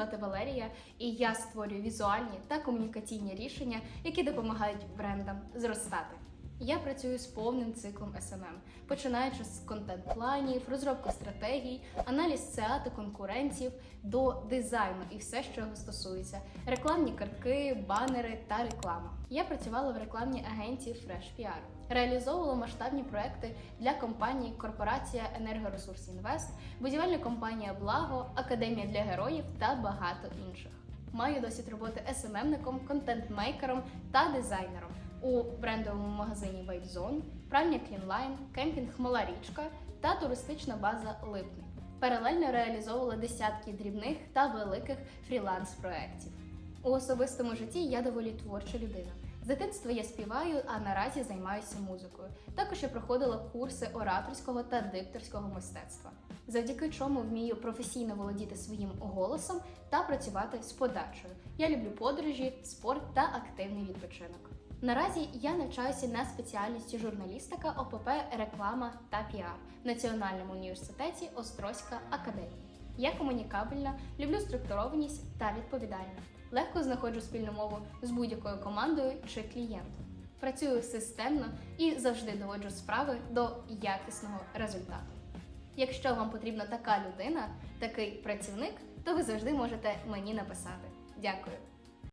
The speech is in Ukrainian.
звати Валерія, і я створюю візуальні та комунікаційні рішення, які допомагають брендам зростати. Я працюю з повним циклом SMM, починаючи з контент-планів, розробки стратегій, аналіз СЕА та конкурентів до дизайну і все, що його стосується: рекламні картки, банери та реклама. Я працювала в рекламній агенції Fresh PR, реалізовувала масштабні проекти для компаній Корпорація Енергоресурс Інвест, будівельна компанія Благо, Академія для героїв та багато інших. Маю досвід роботи SMM-ником, контент-мейкером та дизайнером у брендовому магазині Zone, пральня Cleanline, кемпінг Мала Річка та туристична база Липни. Паралельно реалізовувала десятки дрібних та великих фріланс-проєктів. У особистому житті я доволі творча людина. З дитинства я співаю, а наразі займаюся музикою. Також я проходила курси ораторського та дикторського мистецтва, завдяки чому вмію професійно володіти своїм голосом та працювати з подачею. Я люблю подорожі, спорт та активний відпочинок. Наразі я навчаюся на спеціальності журналістика, ОПП, реклама та піар в Національному університеті Острозька академія. Я комунікабельна, люблю структурованість та відповідальність. Легко знаходжу спільну мову з будь-якою командою чи клієнтом. Працюю системно і завжди доводжу справи до якісного результату. Якщо вам потрібна така людина, такий працівник, то ви завжди можете мені написати. Дякую.